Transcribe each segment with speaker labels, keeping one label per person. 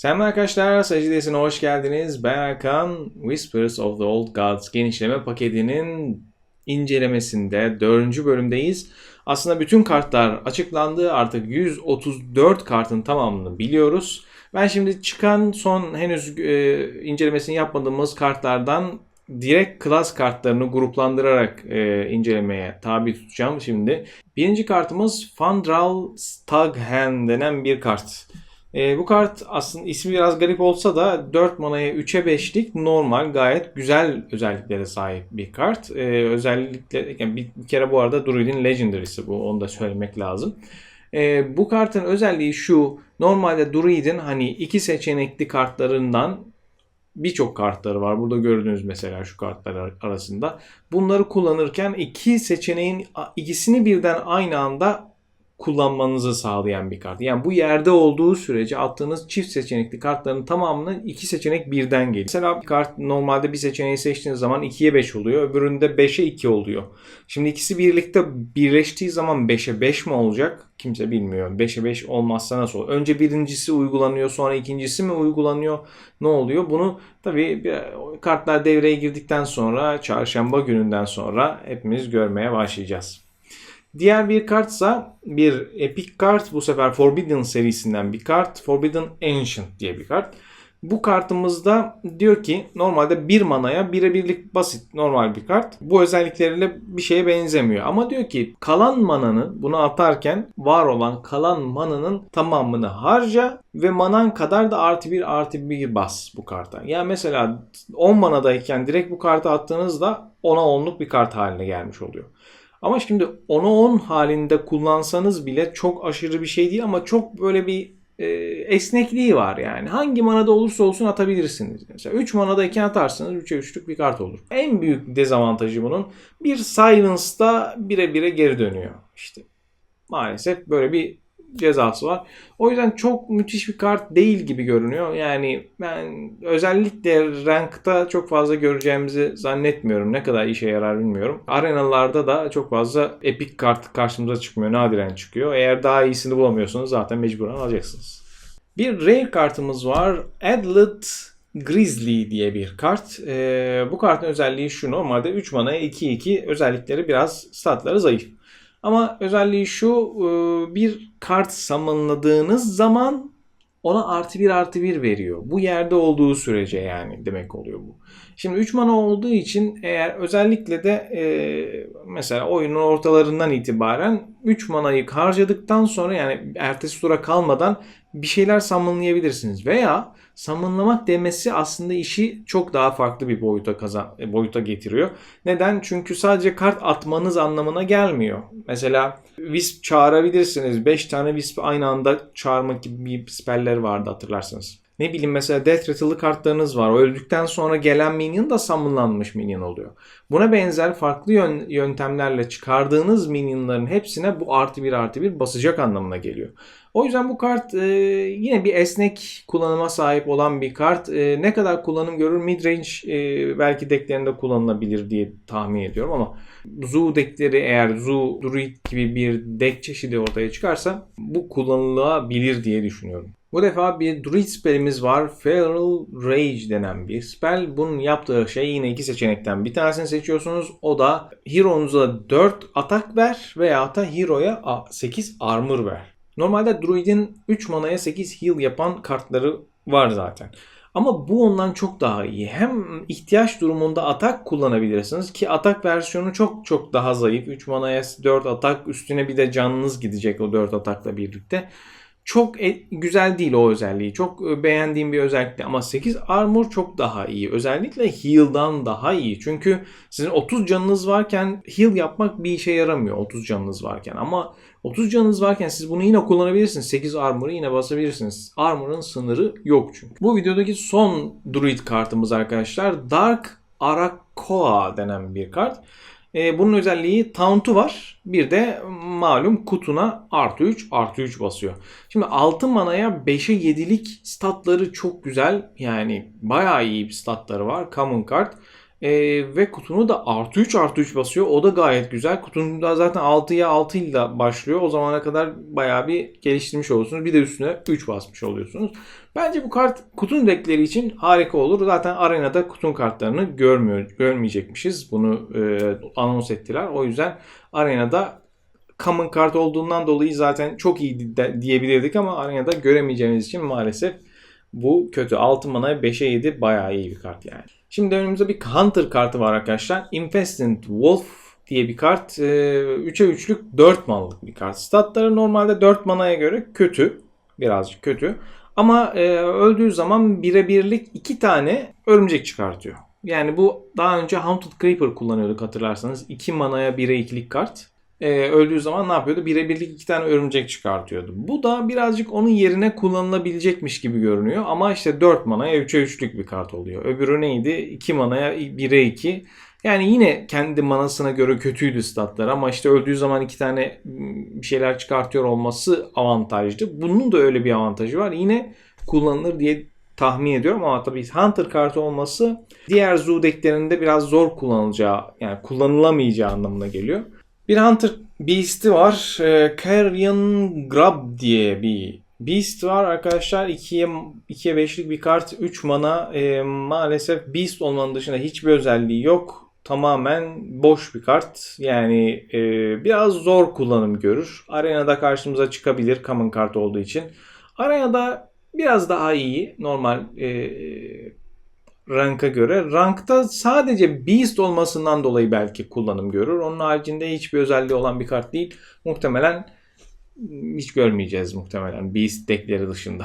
Speaker 1: Selam arkadaşlar, Sacidesi'ne hoş geldiniz. Ben Erkan, Whispers of the Old Gods genişleme paketinin incelemesinde 4. bölümdeyiz. Aslında bütün kartlar açıklandı. Artık 134 kartın tamamını biliyoruz. Ben şimdi çıkan son henüz e, incelemesini yapmadığımız kartlardan direkt klas kartlarını gruplandırarak e, incelemeye tabi tutacağım şimdi. Birinci kartımız Fandral Staghan denen bir kart. E, bu kart aslında ismi biraz garip olsa da 4 manaya 3'e 5'lik normal gayet güzel özelliklere sahip bir kart. E, özellikle yani bir, bir kere bu arada Druid'in Legendary'si bu onu da söylemek lazım. E, bu kartın özelliği şu normalde Druid'in hani iki seçenekli kartlarından birçok kartları var. Burada gördüğünüz mesela şu kartlar arasında. Bunları kullanırken iki seçeneğin ikisini birden aynı anda kullanmanızı sağlayan bir kart. Yani bu yerde olduğu sürece attığınız çift seçenekli kartların tamamının iki seçenek birden geliyor. Mesela bir kart normalde bir seçeneği seçtiğiniz zaman 2'ye 5 oluyor. Öbüründe 5'e 2 oluyor. Şimdi ikisi birlikte birleştiği zaman 5'e 5 mi olacak? Kimse bilmiyor. 5'e 5 olmazsa nasıl olur? Önce birincisi uygulanıyor sonra ikincisi mi uygulanıyor? Ne oluyor? Bunu tabii kartlar devreye girdikten sonra çarşamba gününden sonra hepimiz görmeye başlayacağız. Diğer bir kartsa bir epic kart. Bu sefer Forbidden serisinden bir kart. Forbidden Ancient diye bir kart. Bu kartımızda diyor ki normalde bir manaya birebirlik basit normal bir kart. Bu özellikleriyle bir şeye benzemiyor. Ama diyor ki kalan mananı bunu atarken var olan kalan mananın tamamını harca ve manan kadar da artı bir artı bir bas bu karta. Yani mesela 10 manadayken direkt bu kartı attığınızda 10'a 10'luk bir kart haline gelmiş oluyor. Ama şimdi 10'a 10 halinde kullansanız bile çok aşırı bir şey değil ama çok böyle bir e, esnekliği var yani. Hangi manada olursa olsun atabilirsiniz. Mesela 3 manadayken atarsınız 3'e 3'lük bir kart olur. En büyük dezavantajı bunun bir silence'da bire bire geri dönüyor. İşte maalesef böyle bir cezası var. O yüzden çok müthiş bir kart değil gibi görünüyor. Yani ben özellikle rankta çok fazla göreceğimizi zannetmiyorum. Ne kadar işe yarar bilmiyorum. Arenalarda da çok fazla epic kart karşımıza çıkmıyor. Nadiren çıkıyor. Eğer daha iyisini bulamıyorsanız zaten mecburen alacaksınız. Bir rare kartımız var. Adlet Grizzly diye bir kart. Ee, bu kartın özelliği şu. Normalde 3 manaya 2-2 özellikleri biraz statları zayıf. Ama özelliği şu e, bir kart summonladığınız zaman ona artı bir artı bir veriyor. Bu yerde olduğu sürece yani demek oluyor bu. Şimdi 3 mana olduğu için eğer özellikle de e, mesela oyunun ortalarından itibaren 3 manayı harcadıktan sonra yani ertesi tura kalmadan bir şeyler summonlayabilirsiniz. Veya summonlamak demesi aslında işi çok daha farklı bir boyuta kazan e, boyuta getiriyor. Neden? Çünkü sadece kart atmanız anlamına gelmiyor. Mesela Wisp çağırabilirsiniz. 5 tane Wisp aynı anda çağırmak gibi bir speller vardı hatırlarsınız. Ne bileyim mesela Death Rattle'lı kartlarınız var. Öldükten sonra gelen minion da summonlanmış minion oluyor. Buna benzer farklı yöntemlerle çıkardığınız minionların hepsine bu artı bir artı bir basacak anlamına geliyor. O yüzden bu kart e, yine bir esnek kullanıma sahip olan bir kart. E, ne kadar kullanım görür midrange e, belki decklerinde kullanılabilir diye tahmin ediyorum ama Zoo deckleri eğer Zoo Druid gibi bir deck çeşidi ortaya çıkarsa bu kullanılabilir diye düşünüyorum. Bu defa bir Druid spellimiz var. Feral Rage denen bir spell. Bunun yaptığı şey yine iki seçenekten bir tanesini seçiyorsunuz. O da Hero'nuza 4 atak ver veya da Hero'ya 8 armor ver. Normalde Druid'in 3 manaya 8 heal yapan kartları var zaten. Ama bu ondan çok daha iyi. Hem ihtiyaç durumunda atak kullanabilirsiniz ki atak versiyonu çok çok daha zayıf. 3 manaya 4 atak üstüne bir de canınız gidecek o 4 atakla birlikte. Çok e, güzel değil o özelliği. Çok e, beğendiğim bir özellik ama 8 armor çok daha iyi. Özellikle heal'dan daha iyi. Çünkü sizin 30 canınız varken heal yapmak bir işe yaramıyor 30 canınız varken. Ama 30 canınız varken siz bunu yine kullanabilirsiniz. 8 armor'ı yine basabilirsiniz. Armor'ın sınırı yok çünkü. Bu videodaki son druid kartımız arkadaşlar Dark Arakoa denen bir kart. E, bunun özelliği taunt'u var. Bir de malum kutuna artı 3 artı 3 basıyor. Şimdi 6 manaya 5'e 7'lik statları çok güzel. Yani bayağı iyi bir statları var. Common kart. Ee, ve kutunu da artı 3 artı 3 basıyor. O da gayet güzel. Kutunun da zaten 6'ya 6 ile başlıyor. O zamana kadar bayağı bir geliştirmiş oluyorsunuz. Bir de üstüne 3 basmış oluyorsunuz. Bence bu kart kutun deckleri için harika olur. Zaten arenada kutun kartlarını görmüyor, görmeyecekmişiz. Bunu e, anons ettiler. O yüzden arenada common kart olduğundan dolayı zaten çok iyi diyebilirdik ama arenada göremeyeceğimiz için maalesef bu kötü. 6 manaya 5'e 7 bayağı iyi bir kart yani. Şimdi önümüzde bir Hunter kartı var arkadaşlar. Infestant Wolf diye bir kart. 3'e 3'lük 4 manalık bir kart. Statları normalde 4 manaya göre kötü. Birazcık kötü. Ama e, öldüğü zaman bire birlik 2 tane örümcek çıkartıyor. Yani bu daha önce Haunted Creeper kullanıyorduk hatırlarsanız. 2 manaya 1'e 2'lik kart e, öldüğü zaman ne yapıyordu? Birebirlik iki tane örümcek çıkartıyordu. Bu da birazcık onun yerine kullanılabilecekmiş gibi görünüyor. Ama işte 4 manaya 3'e 3'lük bir kart oluyor. Öbürü neydi? 2 manaya 1'e 2. Yani yine kendi manasına göre kötüydü statlar ama işte öldüğü zaman iki tane bir şeyler çıkartıyor olması avantajlı. Bunun da öyle bir avantajı var. Yine kullanılır diye tahmin ediyorum ama tabii Hunter kartı olması diğer Zoo decklerinde biraz zor kullanılacağı yani kullanılamayacağı anlamına geliyor. Bir Hunter Beast'i var. E, Carrion Grab diye bir Beast var arkadaşlar. 2'ye 2'ye 5'lik bir kart. 3 mana. E, maalesef Beast olmanın dışında hiçbir özelliği yok. Tamamen boş bir kart. Yani e, biraz zor kullanım görür. Arenada karşımıza çıkabilir common kart olduğu için. Arenada biraz daha iyi. Normal e, rank'a göre. Rank'ta sadece Beast olmasından dolayı belki kullanım görür. Onun haricinde hiçbir özelliği olan bir kart değil. Muhtemelen hiç görmeyeceğiz muhtemelen Beast deckleri dışında.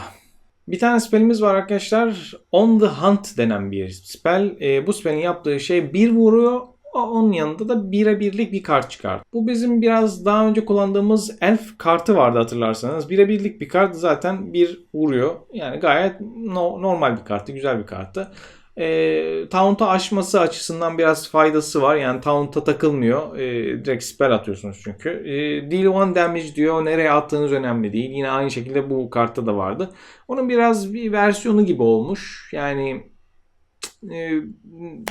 Speaker 1: Bir tane spellimiz var arkadaşlar. On the Hunt denen bir spell. E, bu spellin yaptığı şey bir vuruyor. Onun yanında da bire birlik bir kart çıkar. Bu bizim biraz daha önce kullandığımız elf kartı vardı hatırlarsanız. Bire birlik bir kart zaten bir vuruyor. Yani gayet no, normal bir karttı, güzel bir karttı e, Taunt'a aşması açısından biraz faydası var. Yani Taunt'a takılmıyor. E, direkt spell atıyorsunuz çünkü. E, deal one damage diyor. Nereye attığınız önemli değil. Yine aynı şekilde bu kartta da vardı. Onun biraz bir versiyonu gibi olmuş. Yani e,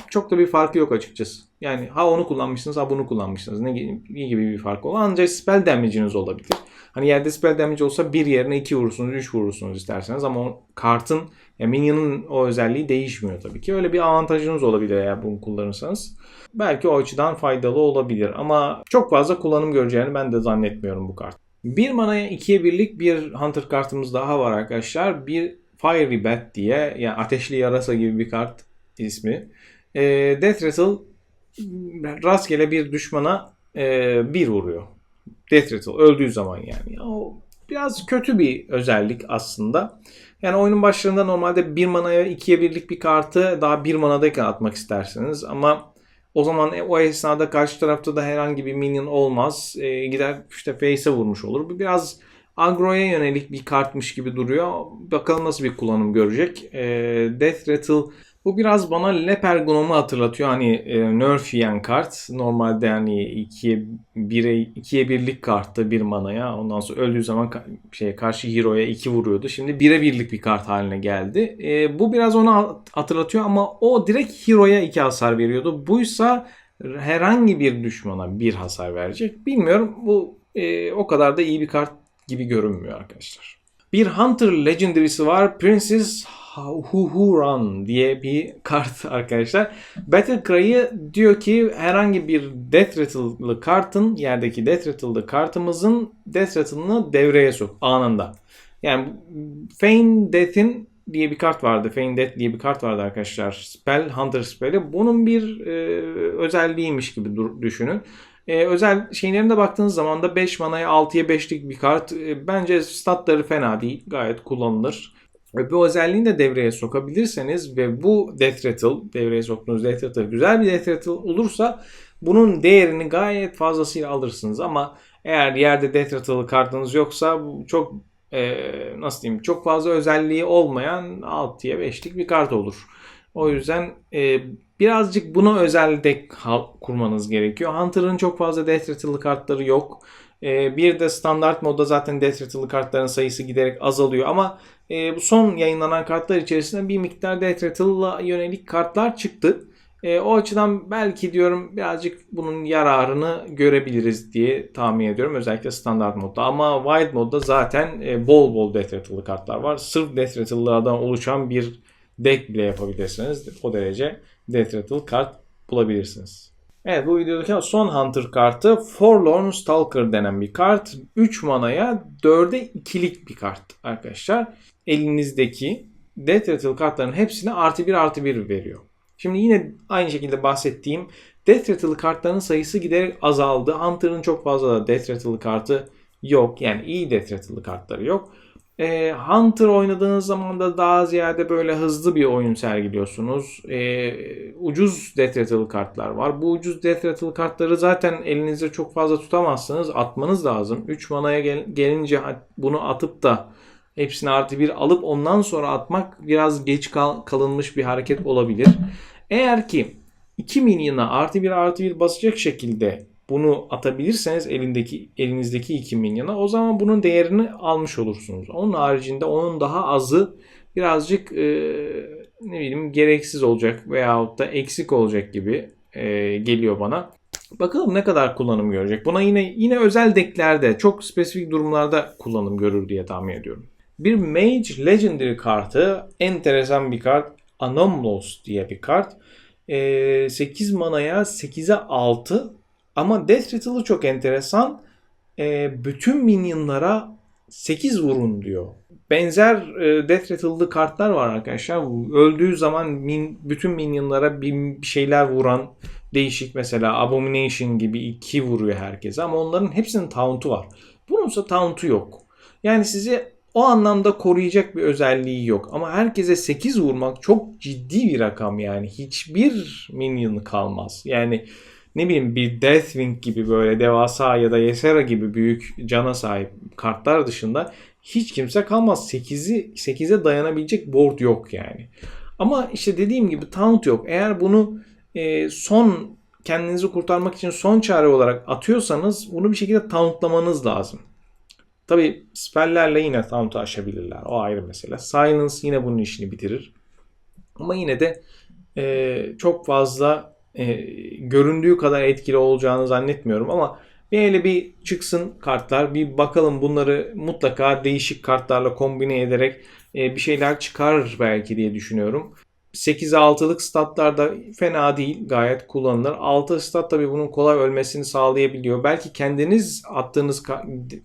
Speaker 1: çok da bir farkı yok açıkçası. Yani ha onu kullanmışsınız ha bunu kullanmışsınız. Ne gibi bir fark olur. Ancak spell damage'iniz olabilir. Hani yerde spell damage olsa bir yerine iki vurursunuz, üç vurursunuz isterseniz ama o kartın ya Minion'ın o özelliği değişmiyor tabii ki. Öyle bir avantajınız olabilir eğer bunu kullanırsanız. Belki o açıdan faydalı olabilir ama çok fazla kullanım göreceğini ben de zannetmiyorum bu kart. Bir manaya ikiye birlik bir Hunter kartımız daha var arkadaşlar. Bir Fiery Bat diye yani ateşli yarasa gibi bir kart ismi. E, Death Rattle rastgele bir düşmana e, bir vuruyor. Death Rattle öldüğü zaman yani. O biraz kötü bir özellik aslında. Yani oyunun başlarında normalde bir manaya ikiye birlik bir kartı daha bir manadayken atmak istersiniz. Ama o zaman o esnada karşı tarafta da herhangi bir minion olmaz. E, gider işte face'e vurmuş olur. Bu biraz agroya yönelik bir kartmış gibi duruyor. Bakalım nasıl bir kullanım görecek. E, Death Rattle bu biraz bana Leper Gnom'u hatırlatıyor. Hani e, nerf kart. Normalde hani 2'ye 1'e 2'ye 1'lik karttı bir manaya. Ondan sonra öldüğü zaman şey karşı hero'ya 2 vuruyordu. Şimdi 1'e 1'lik bir kart haline geldi. E, bu biraz onu hatırlatıyor ama o direkt hero'ya 2 hasar veriyordu. Buysa herhangi bir düşmana bir hasar verecek. Bilmiyorum. Bu e, o kadar da iyi bir kart gibi görünmüyor arkadaşlar. Bir Hunter Legendary'si var. Princess Huhuran diye bir kart arkadaşlar. Battle Cry'ı diyor ki herhangi bir Death Rattle'lı kartın yerdeki Death Rattle'lı kartımızın Death Rattle'ını devreye sok anında. Yani Feign Death'in diye bir kart vardı. Feign Death diye bir kart vardı arkadaşlar. Spell, Hunter Spell'i. Bunun bir e, özelliğiymiş gibi düşünün. E, özel şeylerine baktığınız zaman da 5 manaya 6'ya 5'lik bir kart. E, bence statları fena değil. Gayet kullanılır. Ve bu özelliğini de devreye sokabilirseniz ve bu Death Rattle, devreye soktuğunuz Death Rattle güzel bir Death Rattle olursa bunun değerini gayet fazlasıyla alırsınız. Ama eğer yerde Death Rattle'lı kartınız yoksa çok e, nasıl diyeyim çok fazla özelliği olmayan 6'ya 5'lik bir kart olur. O yüzden e, birazcık buna özel deck kurmanız gerekiyor. Hunter'ın çok fazla Death Rattle'lı kartları yok. E, bir de standart modda zaten Death Rattle'lı kartların sayısı giderek azalıyor ama e, bu son yayınlanan kartlar içerisinde bir miktar Death Rattle'la yönelik kartlar çıktı. E, o açıdan belki diyorum birazcık bunun yararını görebiliriz diye tahmin ediyorum. Özellikle standart modda. Ama wild modda zaten e, bol bol Death Rattle'lı kartlar var. Sırf Death Rattle'lardan oluşan bir deck bile yapabilirsiniz. O derece Death Rattle kart bulabilirsiniz. Evet bu videodaki son Hunter kartı Forlorn Stalker denen bir kart. 3 manaya 4'e 2'lik bir kart arkadaşlar. Elinizdeki Death Rattle kartların hepsine artı 1 artı 1 veriyor. Şimdi yine aynı şekilde bahsettiğim Death Rattle kartların sayısı giderek azaldı. Hunter'ın çok fazla da Death Rattle kartı yok. Yani iyi Death Rattle kartları yok. E, Hunter oynadığınız zaman da daha ziyade böyle hızlı bir oyun sergiliyorsunuz. E, ucuz Death Rattle kartlar var. Bu ucuz Death Rattle kartları zaten elinizde çok fazla tutamazsınız. Atmanız lazım. 3 manaya gel- gelince bunu atıp da hepsini artı bir alıp ondan sonra atmak biraz geç kal- kalınmış bir hareket olabilir. Eğer ki 2 minyona artı bir artı bir basacak şekilde bunu atabilirseniz elindeki elinizdeki 2 minyona o zaman bunun değerini almış olursunuz. Onun haricinde onun daha azı birazcık e, ne bileyim gereksiz olacak veyahut da eksik olacak gibi e, geliyor bana. Bakalım ne kadar kullanım görecek. Buna yine yine özel decklerde çok spesifik durumlarda kullanım görür diye tahmin ediyorum. Bir Mage Legendary kartı enteresan bir kart. Anomalous diye bir kart. E, 8 manaya 8'e 6 ama Death Rattle'ı çok enteresan. E, bütün minyonlara 8 vurun diyor. Benzer e, Death Rattle'lı kartlar var arkadaşlar. Öldüğü zaman min, bütün minyonlara bir, bir şeyler vuran değişik mesela Abomination gibi 2 vuruyor herkese ama onların hepsinin taunt'u var. Bununsa taunt'u yok. Yani sizi o anlamda koruyacak bir özelliği yok. Ama herkese 8 vurmak çok ciddi bir rakam yani. Hiçbir minion kalmaz. Yani ne bileyim bir Deathwing gibi böyle devasa ya da Yesera gibi büyük cana sahip kartlar dışında hiç kimse kalmaz. 8'i 8'e dayanabilecek board yok yani. Ama işte dediğim gibi taunt yok. Eğer bunu e, son kendinizi kurtarmak için son çare olarak atıyorsanız bunu bir şekilde tauntlamanız lazım. Tabi spelllerle yine taunt'u aşabilirler. O ayrı mesele. Silence yine bunun işini bitirir. Ama yine de e, çok fazla e, göründüğü kadar etkili olacağını zannetmiyorum ama bir hele bir çıksın kartlar bir bakalım bunları mutlaka değişik kartlarla kombine ederek e, bir şeyler çıkar belki diye düşünüyorum. 8'e 6'lık statlar da fena değil. Gayet kullanılır. 6 stat tabii bunun kolay ölmesini sağlayabiliyor. Belki kendiniz attığınız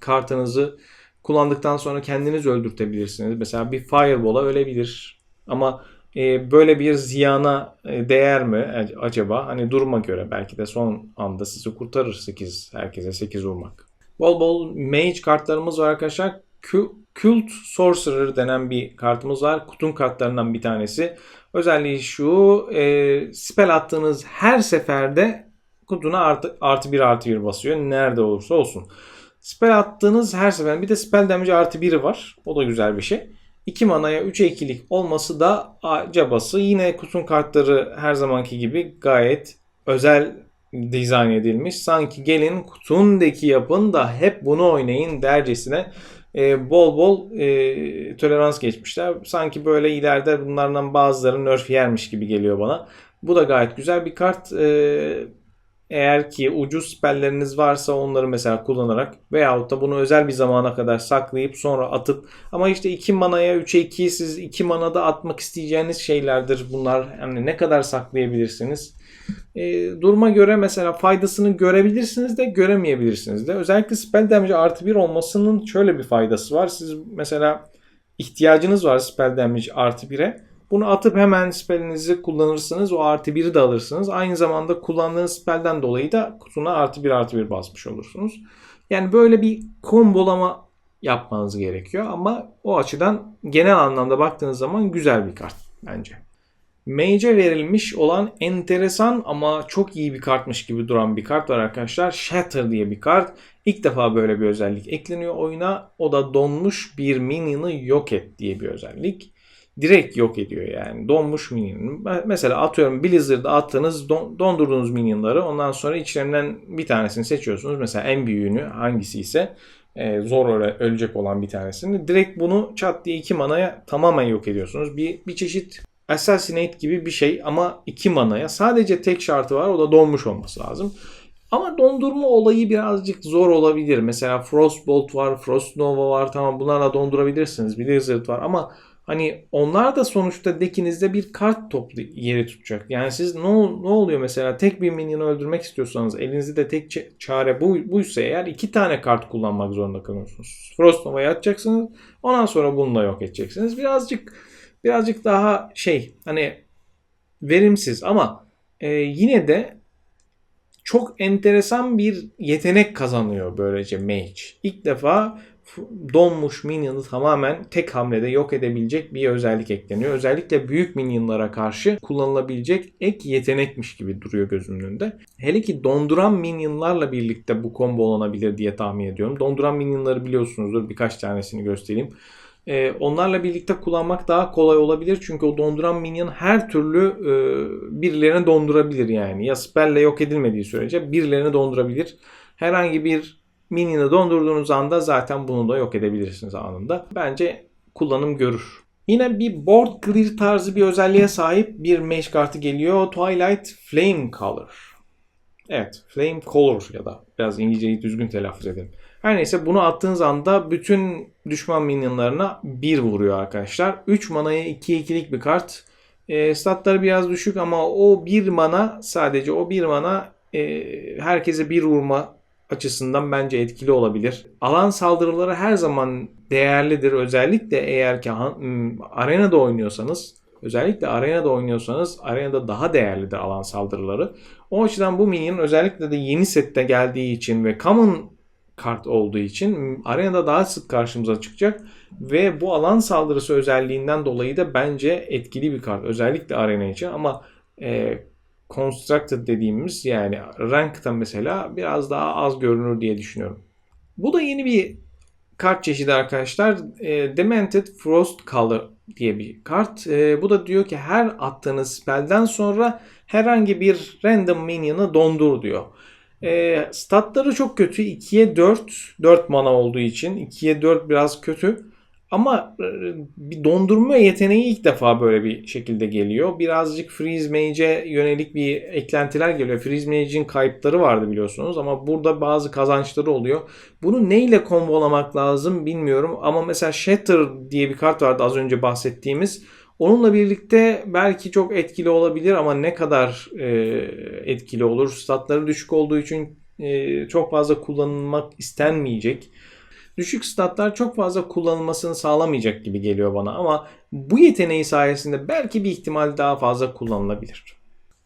Speaker 1: kartınızı kullandıktan sonra kendiniz öldürtebilirsiniz. Mesela bir Fireball'a ölebilir. Ama e, böyle bir ziyana e, değer mi acaba? Hani duruma göre belki de son anda sizi kurtarır 8 herkese 8 vurmak. Bol bol mage kartlarımız var arkadaşlar. Cult Sorcerer denen bir kartımız var. Kutun kartlarından bir tanesi. Özelliği şu. E, spell attığınız her seferde kutuna artı, artı 1 artı 1 basıyor. Nerede olursa olsun. Spell attığınız her sefer bir de spell damage artı 1'i var. O da güzel bir şey. 2 manaya 3'e 2'lik olması da cabası. Yine kutun kartları her zamanki gibi gayet özel dizayn edilmiş. Sanki gelin kutundaki yapın da hep bunu oynayın dercesine e, bol bol e, tolerans geçmişler. Sanki böyle ileride bunlardan bazıları nerf yermiş gibi geliyor bana. Bu da gayet güzel bir kart. E, eğer ki ucuz spelleriniz varsa onları mesela kullanarak veyahut da bunu özel bir zamana kadar saklayıp sonra atıp ama işte 2 manaya 3'e 2'yi siz 2 manada atmak isteyeceğiniz şeylerdir bunlar. Yani ne kadar saklayabilirsiniz? E, duruma göre mesela faydasını görebilirsiniz de göremeyebilirsiniz de. Özellikle spell damage artı 1 olmasının şöyle bir faydası var. Siz mesela ihtiyacınız var spell damage artı 1'e bunu atıp hemen spellinizi kullanırsınız. O artı 1'i de alırsınız. Aynı zamanda kullandığınız spellden dolayı da kutuna artı 1 artı 1 basmış olursunuz. Yani böyle bir kombolama yapmanız gerekiyor. Ama o açıdan genel anlamda baktığınız zaman güzel bir kart bence. Mage'e verilmiş olan enteresan ama çok iyi bir kartmış gibi duran bir kart var arkadaşlar. Shatter diye bir kart. İlk defa böyle bir özellik ekleniyor oyuna. O da donmuş bir minion'ı yok et diye bir özellik direkt yok ediyor yani. Donmuş minyon. Mesela atıyorum Blizzard'da attığınız don, dondurduğunuz minyonları ondan sonra içlerinden bir tanesini seçiyorsunuz. Mesela en büyüğünü hangisi ise e, zor öle, ölecek olan bir tanesini. Direkt bunu çat diye iki manaya tamamen yok ediyorsunuz. Bir, bir çeşit Assassinate gibi bir şey ama 2 manaya. Sadece tek şartı var o da donmuş olması lazım. Ama dondurma olayı birazcık zor olabilir. Mesela Frostbolt var, Frostnova var. Tamam bunlarla dondurabilirsiniz. Blizzard var ama hani onlar da sonuçta dekinizde bir kart toplu yeri tutacak. Yani siz ne, ne oluyor mesela tek bir minyonu öldürmek istiyorsanız elinizde tek çare bu, buysa eğer iki tane kart kullanmak zorunda kalıyorsunuz. Frostnova'yı atacaksınız. Ondan sonra bunu da yok edeceksiniz. Birazcık birazcık daha şey hani verimsiz ama e, yine de çok enteresan bir yetenek kazanıyor böylece Mage. İlk defa donmuş minyonu tamamen tek hamlede yok edebilecek bir özellik ekleniyor. Özellikle büyük minyonlara karşı kullanılabilecek ek yetenekmiş gibi duruyor gözümün önünde. Hele ki donduran minyonlarla birlikte bu combo olabilir diye tahmin ediyorum. Donduran minyonları biliyorsunuzdur. Birkaç tanesini göstereyim. Ee, onlarla birlikte kullanmak daha kolay olabilir. Çünkü o donduran minyon her türlü e, birilerini dondurabilir yani. Ya spell'le yok edilmediği sürece birilerini dondurabilir. Herhangi bir minyonu dondurduğunuz anda zaten bunu da yok edebilirsiniz anında. Bence kullanım görür. Yine bir board clear tarzı bir özelliğe sahip bir mage kartı geliyor. Twilight Flame Color. Evet, Flame Color ya da biraz İngilizceyi düzgün telaffuz edelim. Her neyse bunu attığınız anda bütün düşman minyonlarına 1 vuruyor arkadaşlar. 3 manaya 2-2'lik bir kart. E, statları biraz düşük ama o 1 mana sadece o 1 mana e, herkese 1 vurma açısından bence etkili olabilir. Alan saldırıları her zaman değerlidir. Özellikle eğer ki arenada oynuyorsanız özellikle arenada oynuyorsanız arenada daha değerlidir alan saldırıları. O açıdan bu minyon özellikle de yeni sette geldiği için ve common kart olduğu için arenada daha sık karşımıza çıkacak ve bu alan saldırısı özelliğinden dolayı da bence etkili bir kart özellikle arena için ama e, constructed dediğimiz yani rankta mesela biraz daha az görünür diye düşünüyorum. Bu da yeni bir kart çeşidi arkadaşlar. E, Demented Frost Color diye bir kart. E, bu da diyor ki her attığınız spellden sonra herhangi bir random minyonu dondur diyor. E, statları çok kötü. 2'ye 4. 4 mana olduğu için. 2'ye 4 biraz kötü. Ama e, bir dondurma yeteneği ilk defa böyle bir şekilde geliyor. Birazcık Freeze Mage'e yönelik bir eklentiler geliyor. Freeze Mage'in kayıpları vardı biliyorsunuz ama burada bazı kazançları oluyor. Bunu neyle kombolamak lazım bilmiyorum ama mesela Shatter diye bir kart vardı az önce bahsettiğimiz. Onunla birlikte belki çok etkili olabilir ama ne kadar e, etkili olur? Statları düşük olduğu için e, çok fazla kullanılmak istenmeyecek. Düşük statlar çok fazla kullanılmasını sağlamayacak gibi geliyor bana ama bu yeteneği sayesinde belki bir ihtimal daha fazla kullanılabilir.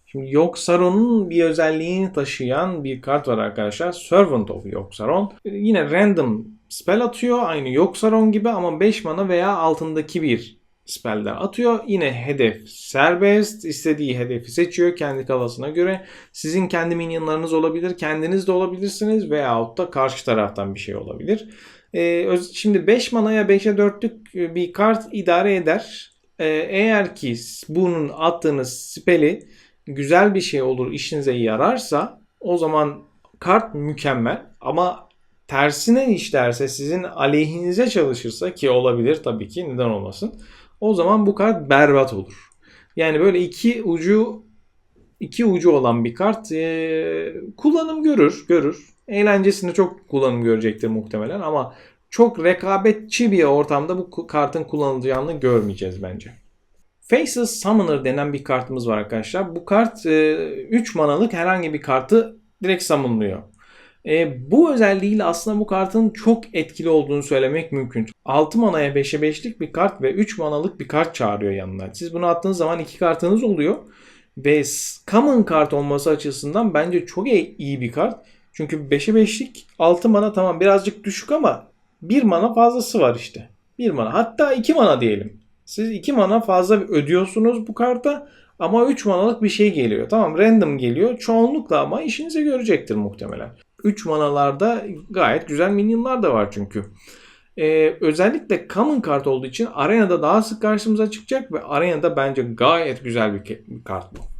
Speaker 1: Şimdi Yogg-Saron'un bir özelliğini taşıyan bir kart var arkadaşlar. Servant of Yogg-Saron. Yine random spell atıyor. Aynı Yogg-Saron gibi ama 5 mana veya altındaki bir speller atıyor. Yine hedef serbest. istediği hedefi seçiyor kendi kafasına göre. Sizin kendi minyonlarınız olabilir. Kendiniz de olabilirsiniz. Veyahut da karşı taraftan bir şey olabilir. Ee, şimdi 5 manaya 5'e 4'lük bir kart idare eder. Ee, eğer ki bunun attığınız speli güzel bir şey olur işinize yararsa o zaman kart mükemmel ama tersine işlerse sizin aleyhinize çalışırsa ki olabilir tabii ki neden olmasın o zaman bu kart berbat olur. Yani böyle iki ucu iki ucu olan bir kart e, kullanım görür, görür. Eğlencesinde çok kullanım görecektir muhtemelen ama çok rekabetçi bir ortamda bu kartın kullanılacağını görmeyeceğiz bence. Faceless Summoner denen bir kartımız var arkadaşlar. Bu kart e, 3 manalık herhangi bir kartı direkt summonluyor. E, bu özelliğiyle aslında bu kartın çok etkili olduğunu söylemek mümkün. 6 manaya 5'e 5'lik bir kart ve 3 manalık bir kart çağırıyor yanına. Siz bunu attığınız zaman 2 kartınız oluyor. Ve common kart olması açısından bence çok iyi bir kart. Çünkü 5'e 5'lik 6 mana tamam birazcık düşük ama 1 mana fazlası var işte. 1 mana hatta 2 mana diyelim. Siz 2 mana fazla ödüyorsunuz bu karta ama 3 manalık bir şey geliyor. Tamam random geliyor. Çoğunlukla ama işinize görecektir muhtemelen. 3 manalarda gayet güzel minyonlar da var çünkü. Ee, özellikle common kart olduğu için arenada daha sık karşımıza çıkacak ve arenada bence gayet güzel bir, bir kart bu.